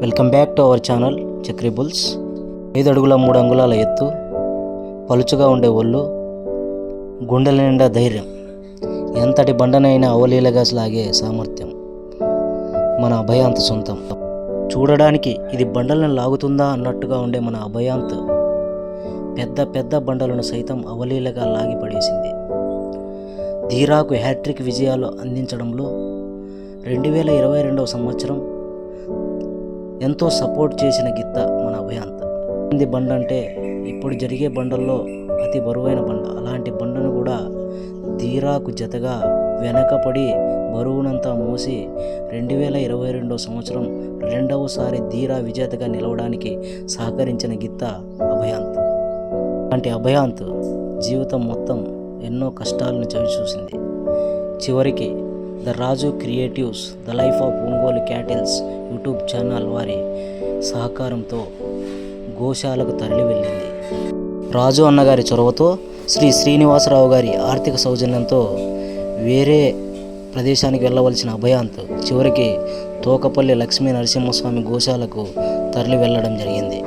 Welcome back to our channel Chakri bulls. ఐదు అడుగుల మూడు అంగుళాల ఎత్తు పలుచుగా ఉండే ఒళ్ళు గుండెల నిండా ధైర్యం. ఎంతటి బండనైనా అవలీలగా లాగే సామర్థ్యం. మన అభయాంత్ సొంతం. చూడడానికి ఇది బండలను లాగుతుందా అన్నట్టుగా ఉండే మన అభయాంత్. పెద్ద పెద్ద బండలను సైతం అవలీలగా లాగి పడేసింది ధీరాకు హ్యాట్రిక్ విజయాలు అందించడంలో రెండు వేల ఇరవై రెండవ సంవత్సరం ఎంతో సపోర్ట్ చేసిన గిత్త మన అభయాంత్. ఇది బండ అంటే ఇప్పుడు జరిగే బండల్లో అతి బరువైన బండ. అలాంటి బండను కూడా ధీరాకు జతగా వెనకపడి బరువునంతా మోసి రెండు వేల ఇరవై రెండవ సంవత్సరం రెండవసారి ధీరా విజేతగా నిలవడానికి సహకరించిన గిత్త అభయాంత్. అంటే అభయాంత్ జీవితం మొత్తం ఎన్నో కష్టాలను చవి చూసింది. చివరికి the Raju creatives the life of Ongole cattles YouTube channel వారి సహకారంతో గోశాలకు తరలి వెళ్ళింది. రాజు అన్నగారి చొరవతో శ్రీ శ్రీనివాసరావు గారి ఆర్థిక సౌజన్యంతో వేరే ప్రదేశానికి వెళ్ళవలసిన అభయాంత్ చివరికి తోకపల్లి లక్ష్మీ నరసింహస్వామి గోశాలకు తరలి వెళ్ళడం జరిగింది.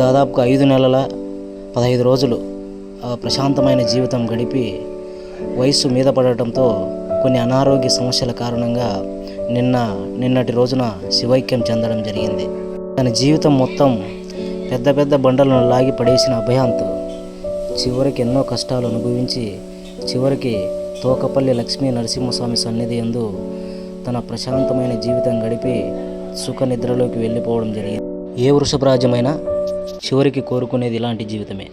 దాదాపుగా ఐదు నెలల పదహైదు రోజులు ఆ ప్రశాంతమైన జీవితం గడిపి వయస్సు మీద పడటంతో కొన్ని అనారోగ్య సమస్యల కారణంగా నిన్న నిన్నటి రోజున శివైక్యం చెందడం జరిగింది. తన జీవితం మొత్తం పెద్ద పెద్ద బండలను లాగి పడేసిన అభయాంత్ చివరికి ఎన్నో కష్టాలు అనుభవించి చివరికి తోకపల్లి లక్ష్మీ నరసింహస్వామి సన్నిధి యందు తన ప్రశాంతమైన జీవితం గడిపి సుఖ నిద్రలోకి వెళ్ళిపోవడం జరిగింది. ఏ వృషభరాజమైనా చివరికి కోరుకునేది ఇలాంటి జీవితమే.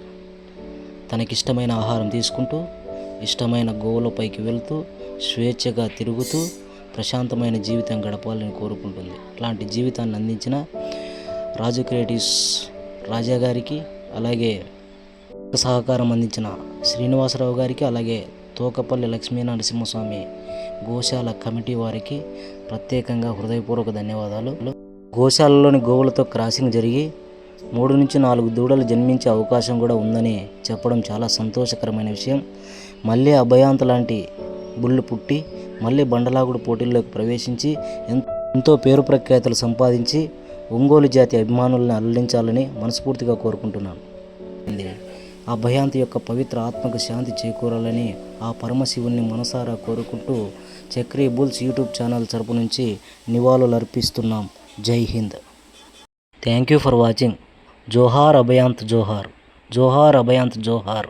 తనకిష్టమైన ఆహారం తీసుకుంటూ ఇష్టమైన గోవులపైకి వెళ్తూ స్వేచ్ఛగా తిరుగుతూ ప్రశాంతమైన జీవితం గడపాలని కోరుకుంటుంది. ఇలాంటి జీవితాన్ని అందించిన రాజు క్రియేటివ్స్ రాజా గారికి అలాగే సహకారం అందించిన శ్రీనివాసరావు గారికి అలాగే తోకపల్లి లక్ష్మీ నరసింహస్వామి గోశాల కమిటీ వారికి ప్రత్యేకంగా హృదయపూర్వక ధన్యవాదాలు. గోశాలలోని గోవులతో క్రాసింగ్ జరిగి మూడు నుంచి నాలుగు దూడలు జన్మించే అవకాశం కూడా ఉందని చెప్పడం చాలా సంతోషకరమైన విషయం. మళ్ళీ అభయాంత లాంటి బుల్లు పుట్టి మళ్ళీ బండలాగుడు పోటీల్లోకి ప్రవేశించి ఎంతో పేరు ప్రఖ్యాతులు సంపాదించి ఒంగోలు జాతి అభిమానులను అల్లించాలని మనస్ఫూర్తిగా కోరుకుంటున్నాను. ఆ భయాంతి యొక్క పవిత్ర ఆత్మకు శాంతి చేకూరాలని ఆ పరమశివుణ్ణి మనసారా కోరుకుంటూ చక్రీ బుల్స్ యూట్యూబ్ ఛానల్ తరపు నుంచి నివాళులు అర్పిస్తున్నాం. Jai Hind. Thank you for watching. జోహార్ అభయాంత్ జోహార్. జోహార్ అభయాంత్ జోహార్.